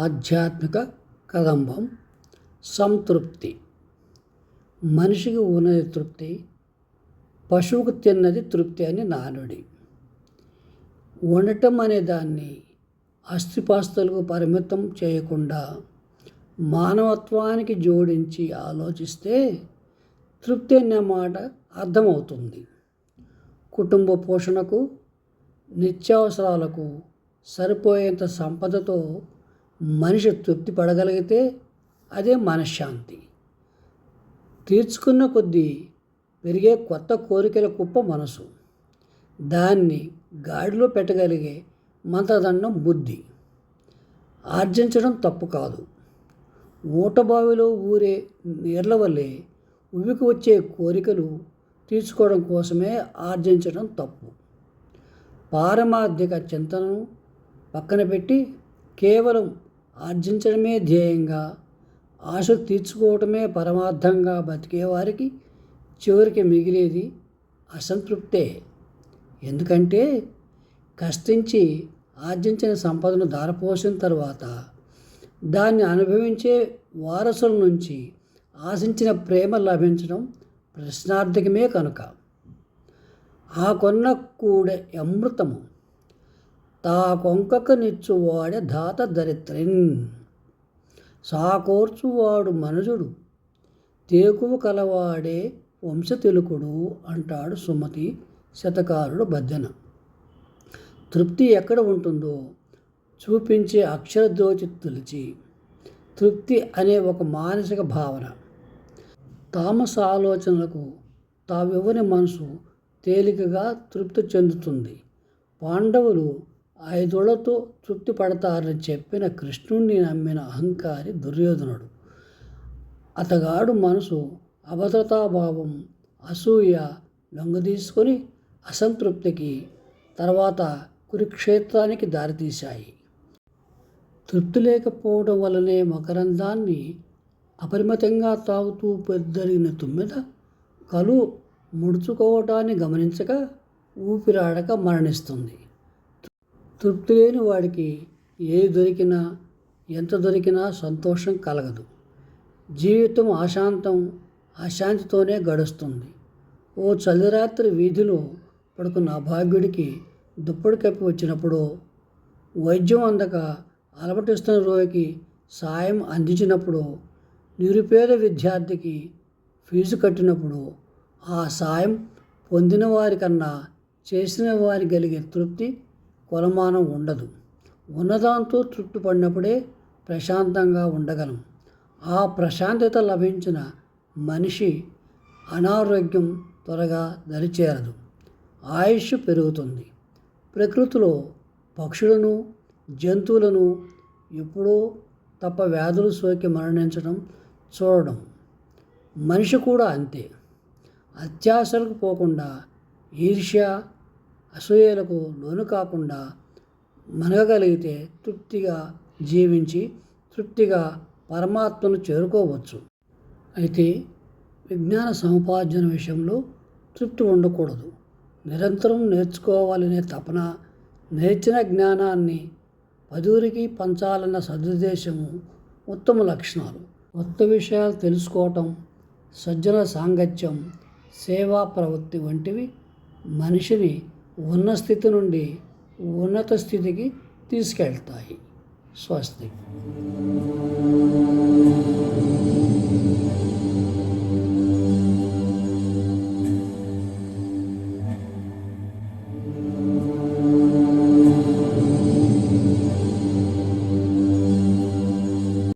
ఆధ్యాత్మిక కదంబం సంతృప్తి. మనిషికి ఉన్నది తృప్తి పశువుకు తిన్నది తృప్తి అని నానుడి. ఉండటం అనే దాన్ని అస్థిపాస్తులకు పరిమితం చేయకుండా మానవత్వానికి జోడించి ఆలోచిస్తే తృప్తి అనే మాట అర్థమవుతుంది. కుటుంబ పోషణకు నిత్యావసరాలకు సరిపోయేంత సంపదతో మనిషి తృప్తి పడగలిగితే అదే మనశ్శాంతి. తీర్చుకున్న కొద్దీ పెరిగే కొత్త కోరికల కుప్ప మనసు. దాన్ని గాడిలో పెట్టగలిగే మంత్రదండం బుద్ధి. ఆర్జించడం తప్పు కాదు. ఊటబావిలో ఊరే నీళ్ళ వల్లే ఉవికి వచ్చే కోరికలు తీర్చుకోవడం కోసమే ఆర్జించడం తప్పు. పారమార్థిక చింతనను పక్కన పెట్టి కేవలం ఆర్జించడమే ధ్యేయంగా ఆశ తీర్చుకోవటమే పరమార్థంగా బతికేవారికి చివరికి మిగిలేది అసంతృప్తే. ఎందుకంటే కష్టించి ఆర్జించిన సంపదను దారపోసిన తర్వాత దాన్ని అనుభవించే వారసుల నుంచి ఆశించిన ప్రేమ లభించడం ప్రశ్నార్థకమే కనుక. ఆ కొన్న కూడా అమృతము తా కొంకకు నిచ్చువాడే దాత దరిత్రిన్ సాకోర్చువాడు మనుజుడు తేకువ కలవాడే వంశతిలుకుడు అంటాడు సుమతి శతకారుడు బద్దెన తృప్తి ఎక్కడ ఉంటుందో చూపించే అక్షరదోచి తులిచి తృప్తి అనే ఒక మానసిక భావన. తామస ఆలోచనలకు తావివ్వని మనసు తేలికగా తృప్తి చెందుతుంది. పాండవులు ఐదుళ్ళతో తృప్తి పడతారని చెప్పిన కృష్ణుణ్ణి నమ్మిన అహంకారి దుర్యోధనుడు. అతగాడు మనసు అభద్రతాభావం అసూయ లొంగదీసుకొని అసంతృప్తికి తర్వాత కురుక్షేత్రానికి దారితీశాయి. తృప్తి లేకపోవడం వల్లనే మకరందాన్ని అపరిమితంగా తాగుతూ పెద్దరిగిన తుమ్మెద కలు ముడుచుకోవటాన్ని గమనించక ఊపిరాడక మరణిస్తుంది. తృప్తి లేని వాడికి ఏది దొరికినా ఎంత దొరికినా సంతోషం కలగదు. జీవితం అశాంతం అశాంతితోనే గడుస్తుంది. ఓ చలిరాత్రి వీధిలో పడుకున్న అభాగ్యుడికి దుప్పటి కప్పి వచ్చినప్పుడు వైద్యం అందక అలమటిస్తున్న రోగికి సాయం అందించినప్పుడు నిరుపేద విద్యార్థికి ఫీజు కట్టినప్పుడు ఆ సాయం పొందిన వారికన్నా చేసిన వారి కలిగే తృప్తి కొలమానం ఉండదు. ఉన్నదాంతో తృప్తిపడినప్పుడే ప్రశాంతంగా ఉండగలం. ఆ ప్రశాంతత లభించిన మనిషి అనారోగ్యం త్వరగా దరిచేరదు. ఆయుష్ పెరుగుతుంది. ప్రకృతిలో పక్షులను జంతువులను ఎప్పుడో తప్ప వ్యాధులు సోకి మరణించడం చూడడం. మనిషి కూడా అంతే. అత్యాశలకు పోకుండా ఈర్ష్య అసూయలకు లోను కాకుండా మనగగలిగితే తృప్తిగా జీవించి తృప్తిగా పరమాత్మను చేరుకోవచ్చు. అయితే విజ్ఞాన సముపార్జన విషయంలో తృప్తి ఉండకూడదు. నిరంతరం నేర్చుకోవాలనే తపన నేర్చిన జ్ఞానాన్ని పదువురికి పంచాలన్న సదుద్దేశము ఉత్తమ లక్షణాలు. కొత్త విషయాలు తెలుసుకోవటం సజ్జన సాంగత్యం సేవా ప్రవృత్తి వంటివి మనిషిని ఉన్న స్థితి నుండి ఉన్నత స్థితికి తీసుకెళ్తాయి. స్వస్తి.